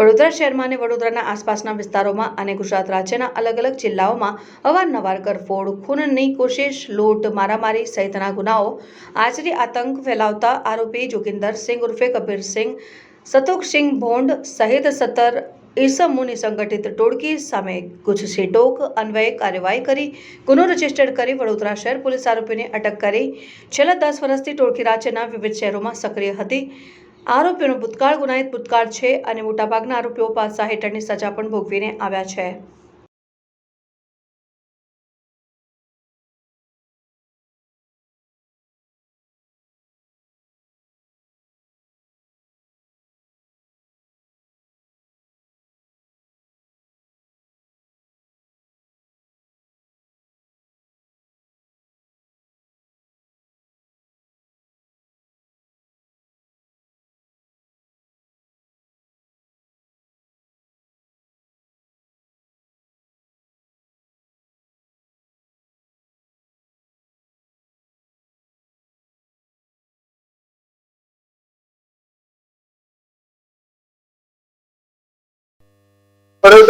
વડોદરા શહેરમાં અને વડોદરાના આસપાસના વિસ્તારોમાં અને ગુજરાત રાજ્યના અલગ અલગ જિલ્લાઓમાં અવારનવાર કરફોડ, ખૂનની કોશિશ, લૂંટ, મારામારી સહિતના ગુનાઓ. આચરી આતંક ફેલાવતા આરોપી જોગિંદર સિંહ ઉર્ફે કબીર સતોકસિંહ સતુકસિંહ ભોંડ સહિત સત્તર ઈસમોની સંગઠિત ટોળકી સામે ગુજસીટોક અન્વયે કાર્યવાહી કરી, ગુનો રજીસ્ટર્ડ કરી વડોદરા શહેર પોલીસ આરોપીને અટક કરી. છેલ્લા દસ વર્ષથી ટોળકી રાજ્યના વિવિધ શહેરોમાં સક્રિય હતી. આરોપીઓનો ભૂતકાળ ગુનાહિત ભૂતકાળ છે અને મોટાભાગના આરોપીઓ પાસા હેઠળની સજા પણ ભોગવીને આવ્યા છે.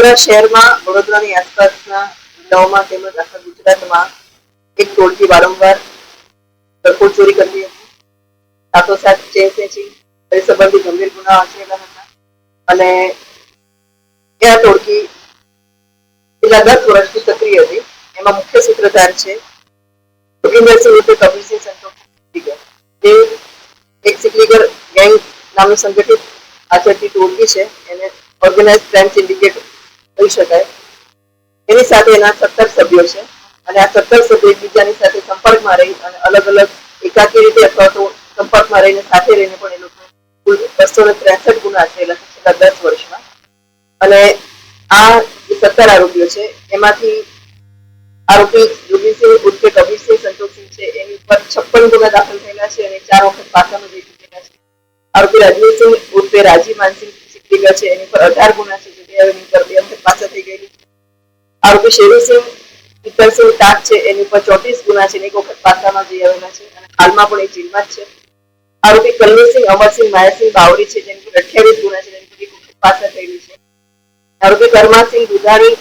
વડોદરા શહેરમાં, વડોદરાની આસપાસના જિલ્લાઓમાં તેમજ આખા ગુજરાતમાં એક ટોળકી વારંવાર કરફોડ ચોરી કરતી હતી. સાથોસાથ ચેન સ્નેચિંગ એ સંબંધી ગંભીર ગુના આચરેલા હતા. અને એ આ ટોળકી છેલ્લા દસ વર્ષથી સક્રિય હતી. એમાં મુખ્ય સૂત્રધાર છે જોગિંદરસિંહ રૂપે કબીરસિંહ સંતોષ સિકલીગર એક સિકલીગર ગેંગ નામનું સંગઠિત આચરતી ટોળકી છે. એને ઓર્ગેનાઇઝ ક્રાઇમ સિન્ડિકેટ કહી શકાય. એની સાથે એના સત્તર સભ્યો છે અને આ સત્તર સભ્યો એકબીજાની સાથે સંપર્કમાં રહી અને અલગ અલગ એકાકી રીતે અથવા તો સંપર્કમાં રહીને સાથે રહીને પણ એ લોકો કુલ બસો ને ત્રેસઠ ગુના થયેલા છે છેલ્લા દસ વર્ષમાં. અને આ સત્તર આરોપીઓ છે, એમાંથી આરોપી યોગીસિંહ ઉર્ફે કબીરસિંહ સંતોષસિંહ છે, એની ઉપર છપ્પન ગુના દાખલ થયેલા છે અને ચાર વખત પાસામાં જઈ ચૂકેલા છે. આરોપી રજનીસિંહ ઉર્ફે રાજી માનસિંહ સિકલીગર છે, એની પર અઢાર ગુના છે એની પર બે વખત પાછા થઈ ગયેલી. આરોપી શેરુસિંહ ઇતરસિંહ તાક છે, એની ઉપર ચોત્રીસ ગુના છે એક વખત પાસામાં જઈ આવેલા છે, અને હાલમાં પણ એ જેલમાં જ છે. આરોપી કલ્લીસિંહ, અમરસિંહ, માયાસિંહ બાવરી છે, જેની પર અઠ્યાવીસ ગુના છે, જેની પર એક વખત પાછા થયેલી છે. આરોપી કરમાસિંહ દુધાણી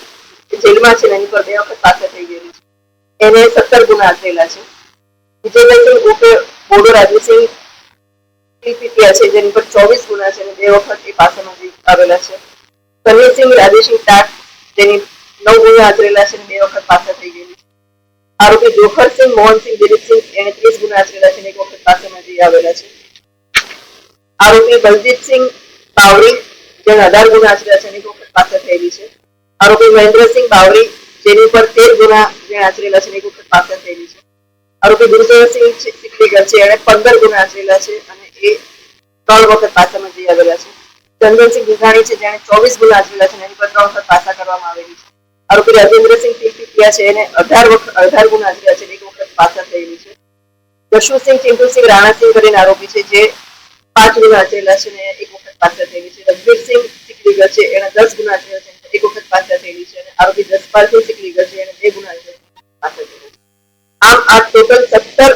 જેલમાં છે એની પર બે વખત પાછા થઈ ગયેલી છે. એને સત્તર ગુના આચરેલા છે. વિજયભાઈસિંહ ઉપે બોડો રાજુસિંહ પીપીટીઆર છે, જેની પર ચોવીસ ગુના છે અને બે વખત એ પાસામાં આવેલા છે. કન્યાસિંહ રાજેસિંહ ટાટ જેની નવ ગુના આચરેલા છે અને બે વખત પાસા થઈ ગયેલી છે. આરોપી જોખરસિંહ મોહનસિંહ દિલીપસિંહ એને ત્રીસ ગુના આચરેલા છે અને એક વખત પાસામાં જઈ આવેલા છે. આરોપી બલજીતસિંહ બાવરી જેને અઢાર ગુના આચર્યા છે અને એક વખત પાસા થયેલી છે. આરોપી મહેન્દ્રસિંહ બાવરી જેની ઉપર તેર ગુના જેને આચરેલા છે અને એક વખત પાસા થયેલી છે. આરોપી ગુરુદેવસિંહ સિકલીગર છે એને પંદર ગુના આચરેલા છે અને એ ત્રણ વખત પાસામાં જઈ આવેલા છે. ચંદનસિંહ દુધાણી છે જેને ચોવીસ ગુના આચરેલા છે એની પર ત્રણ વખત પાસા કરવામાં આવેલી છે. આરોપી રાજેન્દ્રસિંહ પીપીટીયા છે એને અઢાર વખત અઢાર ગુના આચરેલા છે એક વખત પાસા થયેલી છે. જશુસિંહ ચિંટુસિંહ રાણાસિંહ કરીને આરોપી છે, જે પાંચ ગુના આચરેલા છે ને એક વખત પાછા થયેલી છે. રઘબીરસિંહ સિકલીગર છે એને દસ ગુના આચરેલા છે એક વખત પાછા થયેલી છે અને આરોપી જસપાલસિંહ સિકલીગર છે એને બે ગુના પાછા થયેલા છે. આમ આ ટોટલ સત્તર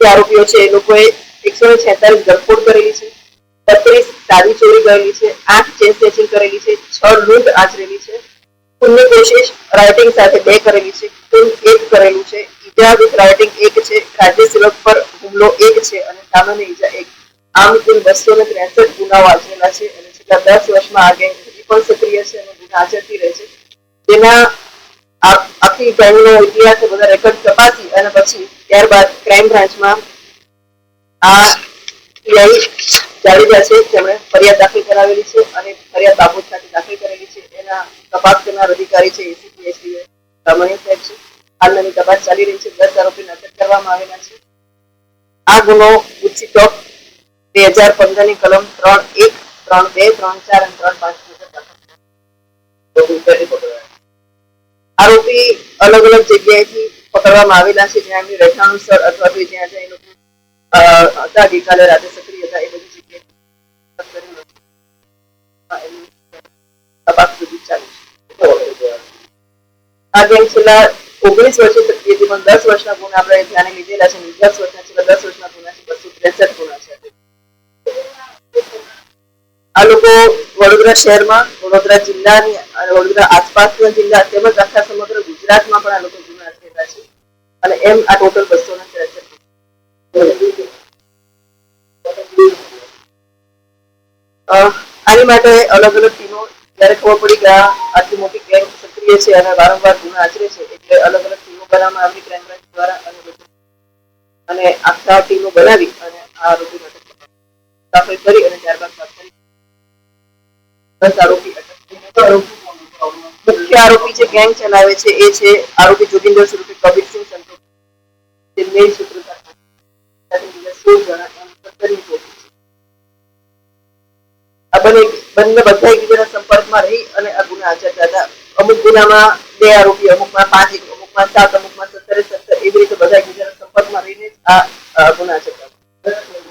જે આરોપીઓ છે, એ લોકોએ એકસો ને છેતાલીસ ગરફોડ કરેલી છે, બત્રીસ ચોરી કરેલી છે, આઠ ચેન સ્નેચિંગ કરેલી છે, છ લૂંટ આચરેલી છે. ખૂનની કોશિશ રાઇટિંગ સાથે બે કરેલી છે વિથ રાઇટિંગ એક છે, રાજ્ય સેવક પર ઈજા એક આમ કુલ બસો ત્રેસઠ ગુનાઓ આચરેલા છે અને છેલ્લા દસ વર્ષમાં આ ગેંગ પણ સક્રિય છે અને ગુના આચરતી રહે છે. તેના આખી ગેંગનો ઇતિહાસ બધા રેકોર્ડ તપાસી અને પછી ત્યારબાદ ક્રાઇમ બ્રાન્ચમાં આ પીઆઈ જાડેજા છે. કલમ ત્રણ એક, ત્રણ બે, ત્રણ ચાર અને ત્રણ પાંચ. આરોપી અલગ અલગ જગ્યાએથી પકડવામાં આવેલા છે. જ્યાં એમની રહેઠાણું સ્થળ અથવા તો જ્યાં જ્યાં એ લોકો હતા ગઈકાલે રાતે સક્રિય હતા એ બધી જગ્યાએ આ છેલ્લા ઓગણીસ વર્ષે સક્રિય હતી પણ દસ વર્ષના ગુણ આપણે ધ્યાને લીધેલા છે દસ વર્ષના છેલ્લા દસ વર્ષના ગુના છે, બસો ત્રેસઠ ગુના છે. આ લોકો વડોદરા શહેરમાં, વડોદરા જિલ્લાની અને વડોદરા આસપાસના જિલ્લા તેમજ આખા સમગ્ર ગુજરાતમાં પણ આ લોકો ગુનો છે. અને એમ આ ટોટલ બસો ને આની માટે અલગ અલગ ટીમો, જ્યારે ખબર પડી કે આટલી મોટી ગેંગ સક્રિય છે અને વારંવાર ગુના આચરે છે, એટલે અલગ અલગ ટીમો બનાવવામાં આવી ક્રાઇમ બ્રાન્ચ દ્વારા અને અને આખા ટીમો બનાવી અને આ આરોપીને અટક દાખલ કરી અને ત્યારબાદ કરી. દસ આરોપી મુખ્ય આરોપી જે ગેંગ ચલાવે છે, એ છે આરોપી જોગિંદર સ્વરૂપે કબીરસિંહ સંતોષ. મેલ સૂત્રધાર સાથે જણા એમ સત્તરની પોલીસ છે આ બંને બંને બધા એકબીજાના સંપર્કમાં રહી અને આ ગુના આચરતા હતા. અમુક ગુનામાં બે આરોપી, અમુકમાં પાંચ અમુકમાં સાત, અમુકમાં સત્તરે, સત્તર, એવી રીતે બધા એકબીજાના સંપર્કમાં રહીને આ ગુના આચરતા હતા.